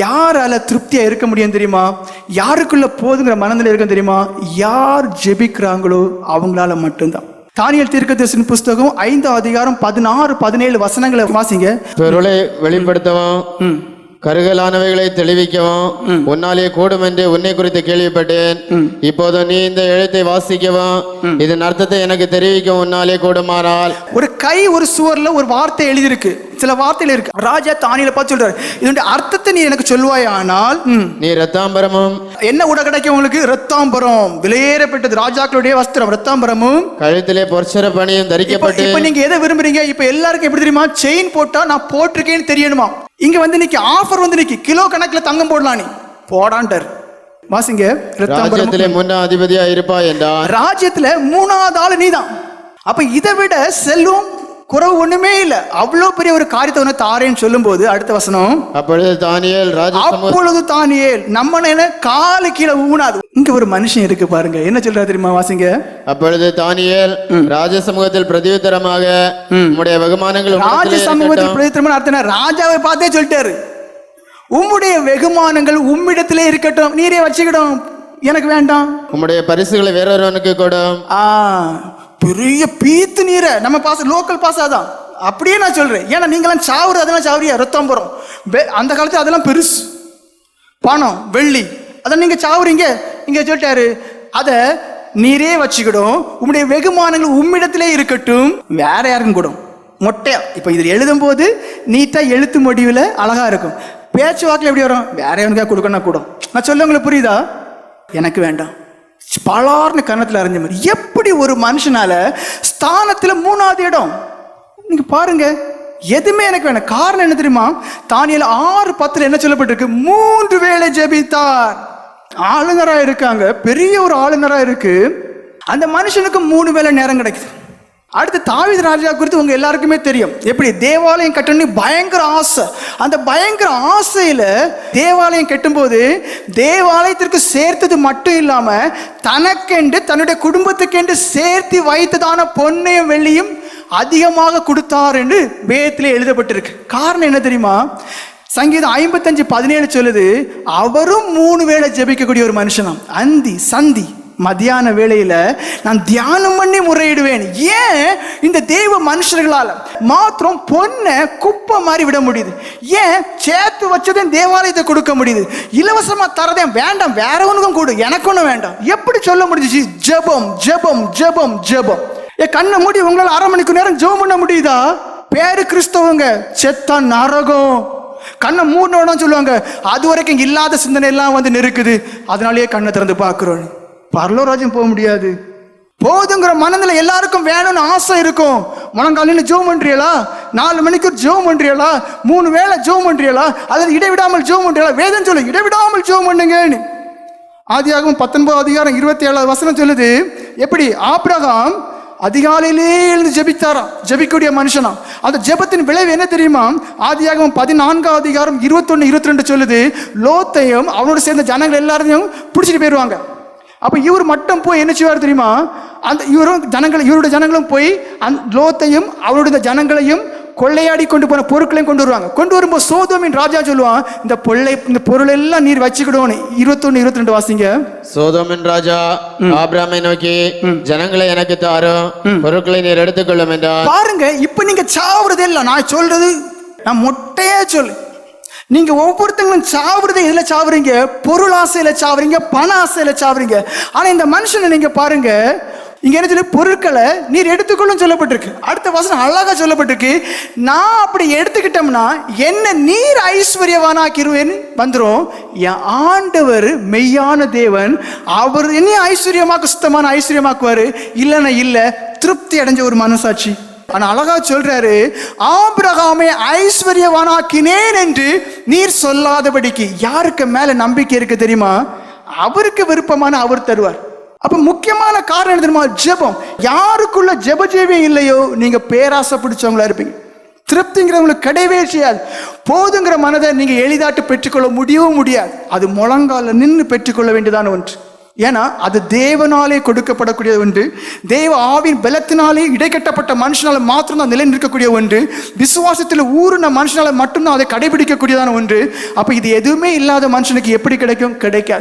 யாரால திருப்தியா இருக்க முடியும் தெரியுமா? யாருக்குள்ள போதுங்கிற மனநிலை இருக்கும் தெரியுமா? யார் ஜெபிக்கிறாங்களோ அவங்களால மட்டும்தான். தானியல் தீர்க்கதரிசன புஸ்தகம் ஐந்து அதிகாரம் பதினாறு பதினேழு வசனங்களை வாசிங்க. பொருளை வெளிப்படுத்தவும் கருகலானவைகளை தெளிவிக்கவும் உன்னாலே கூடும் என்று உன்னை குறித்து கேள்விப்பட்டேன். இப்போது நீ இந்த எழுத்தை வாசிக்கவும் இதன் அர்த்தத்தை எனக்கு தெரிவிக்கவும் உன்னாலே கூடுமானால். ஒரு கை ஒரு சுவர்ல ஒரு வார்த்தை எழுதியிருக்கு. சில வார்த்தைகள் இருக்கு. ராஜா தானியல பார்த்து சொல்றாரு. இதனுடைய அர்த்தத்தை நீ எனக்கு சொல்வாய் ஆனால் நீ ரத்தாம்பரமும் என்ன உட கிடைக்கும் உங்களுக்கு? ரத்தாம்பரம் விலையேறப்பட்டது. ராஜாக்களுடைய வஸ்திரம் ரத்தாம்பரமும் கழுத்திலே பொற்சர பணியும் தரிக்கப்பட்டு இப்ப நீங்க எதை விரும்புறீங்க? இப்ப எல்லாருக்கும் எப்படி தெரியுமா? செயின் போட்டா நான் போட்டிருக்கேன்னு தெரியணுமா? இங்க வந்து இன்னைக்கு ஆஃபர் வந்து இன்னைக்கு கிலோ கணக்குல தங்கம் போடலாம் நீ. போடான்ட்டார். வாசிங்க. ராஜ்யத்திலே முன்ன அதிபதியா இருப்பாய் என்றார் ராஜ்யத்துல மூணாவது ஆளு நீதான். அப்ப இதை விட செல்வம் குறவு ஒண்ணுமே இல்ல. அவ்வளவு பெரிய ஒரு காரியத்தை ஒன்று தாரேன்னு சொல்லும்போது அடுத்த வசனம் அப்பொழுது தானியேல் ராஜ அப்பொழுது தானியே நம்ம என்ன காலு கீழே ஊனாது. இங்க ஒரு மனுஷன் இருக்கு பாருங்க. என்ன சொல்றா தெரியுமா வாசிங்க? அப்பொழுது தானியேல் ராஜ சமூகத்தில் பிரதியுத்தரமாக உம்முடைய வெகுமானங்கள் ராஜ சமூகத்தில். பிரதித்திரமான அர்த்தம்? ராஜாவை பார்த்தே சொல்லிட்டாரு. உம்முடைய வெகுமானங்கள் உம்மிடத்திலே இருக்கட்டும். நீரே வச்சுக்கிடும். எனக்கு வேண்டாம். உம்முடைய பரிசுகளை வேறொருவனுக்கு கொடும். பெரிய பீத்து நீரை. நம்ம பாச லோக்கல் பாசாதான் அப்படியே நான் சொல்றேன். ஏன்னா நீங்களாம் சாவுறு அதெல்லாம் சாவுறியா? ரத்தம் போறோம் அந்த காலத்துல அதெல்லாம் பெருசு. பணம் வெள்ளி அதான் நீங்க சாவுறீங்க. இங்க சொல்லிட்டாரு. அதை நீரே வச்சுக்கிடும். உங்களுடைய வெகுமானங்கள் உம்மிடத்திலே இருக்கட்டும். வேற யாருக்கும் கூடும். மொட்டையா. இப்ப இதில் எழுதும் போது நீட்டா எழுத்து முடிவில் அழகா இருக்கும். பேச்சு வாக்கில் எப்படி வரும்? வேற எவனுக்காக கொடுக்கணும் கூடும். நான் சொல்ல உங்களுக்கு புரியுதா? எனக்கு வேண்டாம். பலார்னு கன்னத்தில் அறிஞ்ச மாதிரி. எப்படி ஒரு மனுஷனால ஸ்தானத்தில் மூணாவது இடம்? நீங்கள் பாருங்க. எதுவுமே எனக்கு வேணாம். காரணம் என்ன தெரியுமா? தானியில் ஆறு பத்தில் என்ன சொல்லப்பட்டிருக்கு? மூன்று வேளை ஜெபித்தார். ஆளுநராக இருக்காங்க. பெரிய ஒரு ஆளுநராக இருக்கு. அந்த மனுஷனுக்கு மூணு வேளை நேரம் கிடைக்குது. அடுத்து தாவித ராஜா குறித்து உங்க எல்லாருக்குமே தெரியும். எப்படி? தேவாலயம் கட்டணும் பயங்கர ஆசை. அந்த பயங்கர ஆசையில தேவாலயம் கட்டும்போது தேவாலயத்திற்கு சேர்த்தது மட்டும் இல்லாம தனக்கென்று தன்னுடைய குடும்பத்துக்கென்று சேர்த்து வைத்ததான பொன்னையும் வெள்ளியும் அதிகமாக கொடுத்தார் என்று வேதத்தில் எழுதப்பட்டிருக்கு. காரணம் என்ன தெரியுமா? சங்கீதம் ஐம்பத்தஞ்சு பதினேழு சொல்லுது அவரும் மூணு வேளை ஜெபிக்கக்கூடிய ஒரு மனுஷனாம். அந்தி சந்தி. மதியான வேளையில நான் தியானம் பண்ணி முறையிடுவேன். ஏன்? இந்த தெய்வ மனுஷர்களால். மாத்திரம் பொண்ணை குப்பை மாதிரி விட முடியுது. ஏன்? சேர்த்து வச்சதையும் தேவாலயத்தை கொடுக்க முடியுது. இலவசமா தரதே வேண்டாம். வேறவனுக்கும் கொடு. எனக்கு ஒன்றும் வேண்டாம். எப்படி சொல்ல முடிஞ்சுச்சு ஜெபம் ஜெபம் ஜெபம் ஜெபம். ஏ கண்ணை மூடி உங்களால் அரை மணிக்கு நேரம் ஜெபம் பண்ண முடியுதா? பேரு கிறிஸ்தவங்க. செத்தா நரகம். கண்ணை மூடணும் சொல்லுவாங்க. அது வரைக்கும் இல்லாத சிந்தனை எல்லாம் வந்து நெருக்குது. அதனாலேயே கண்ணை திறந்து பார்க்குறோம். பரலோராஜ்யம் போக முடியாது. போதுங்கிற மனதில் எல்லாருக்கும் வேணும்னு ஆசை இருக்கும். முழங்காலின்னு ஜோம் பண்றீங்களா? நாலு மணிக்கு ஜோம் பண்றீங்களா? மூணு வேளை ஜோம் பண்றீங்களா? அல்லது இடைவிடாமல் ஜோம் பண்றீங்களா? வேதம் சொல்லு இடைவிடாமல் ஜோம் பண்ணுங்கன்னு. ஆதியாகவும் பத்தொன்பது அதிகாரம் இருபத்தி ஏழாவது வசனம் சொல்லுது எப்படி? ஆப்ரகாம் அதிகாலையிலே எழுந்து ஜெபித்தாராம். ஜெபிக்கக்கூடிய மனுஷனா. அந்த ஜெபத்தின் விளைவு என்ன தெரியுமா? ஆதியாகவும் பதினான்காம் அதிகாரம் இருபத்தொன்னு இருபத்தி ரெண்டு சொல்லுது லோத்தையும் அவனோட சேர்ந்த ஜனங்கள் எல்லாரையும் பிடிச்சிட்டு போயிடுவாங்க அப்ப இவர் மட்டும் போய் என்ன செய்வார் தெரியுமா? அந்த இவரும் ஜனங்கள் இவருடைய ஜனங்களும் போய் அந்த லோத்தையும் அவருடைய ஜனங்களையும் கொள்ளையாடி கொண்டு போன பொருட்களையும் கொண்டு வருவாங்க. கொண்டு வரும்போது சோதோமின் ராஜா சொல்லுவான் இந்த பொருளை இந்த பொருள் எல்லாம் நீர் வச்சுக்கிடுவோன்னு. இருபத்தொன்னு இருபத்தி ரெண்டு வாசிங்க. சோதோமின் ராஜா ஆபிராமை நோக்கி ஜனங்களை எனக்கு தாரும் பொருட்களை நீர் எடுத்துக்கொள்ளும் என்றார். பாருங்க இப்ப நீங்க சாவுறதே இல்லை. நான் சொல்றது நான் மொட்டையா சொல்லு. நீங்க ஒவ்வொருத்தங்களும் சாவுறது எதுல சாவுறீங்க? பொருள் ஆசையில சாவுறீங்க பண ஆசையில சாவுறீங்க. ஆனா இந்த மனுஷனை நீங்க பாருங்க இங்க என்ன சொல்லி பொருட்களை நீர் எடுத்துக்கொள்ளும் சொல்லப்பட்டிருக்கு. அடுத்த வசனம் அழகா சொல்லப்பட்டிருக்கு. நான் அப்படி எடுத்துக்கிட்டோம்னா என்ன நீர் ஐஸ்வர்யவானாக்கிருவேன்? வந்துடும் என் ஆண்டவர் மெய்யான தேவன் அவர் என்ன ஐஸ்வர்யமாக்க சுத்தமான ஐஸ்வர்யமாக்குவாரு? இல்லைன்னா இல்லை திருப்தி அடைஞ்ச ஒரு மனசாட்சி. ஆனா அழகா சொல்றாரு ஆபிரகாமை ஐஸ்வர்யவானாக்கினேன் என்று நீர் சொல்லாதபடிக்கு யாருக்கு மேல நம்பிக்கை இருக்கு தெரியுமா? அவருக்கு விருப்பமான அவர் தருவார். அப்ப முக்கியமான காரணம் என்ன தெரியுமா? ஜெபம். யாருக்குள்ள ஜெப ஜெபியம் இல்லையோ நீங்க பேராசை பிடிச்சவங்களா இருப்பீங்க. திருப்திங்கிறவங்களுக்கு கிடையவே செய்யாது. போதுங்கிற மனதை நீங்க எளிதாட்டு பெற்றுக்கொள்ள முடியவும் முடியாது. அது முழங்கால நின்று பெற்றுக்கொள்ள வேண்டியதான ஒன்று. ஏன்னா அது தேவனாலே கொடுக்கப்படக்கூடிய ஒன்று. தேவ ஆவின் பலத்தினாலே இடைக்கட்டப்பட்ட மனுஷனால் மாத்திரம்தான் நிலை நிற்கக்கூடிய ஒன்று. விசுவாசத்தில் ஊறின மனுஷனால் மட்டும்தான் அதை கடைபிடிக்கக்கூடியதான ஒன்று. அப்போ இது எதுவுமே இல்லாத மனுஷனுக்கு எப்படி கிடைக்கும்? கிடைக்காது.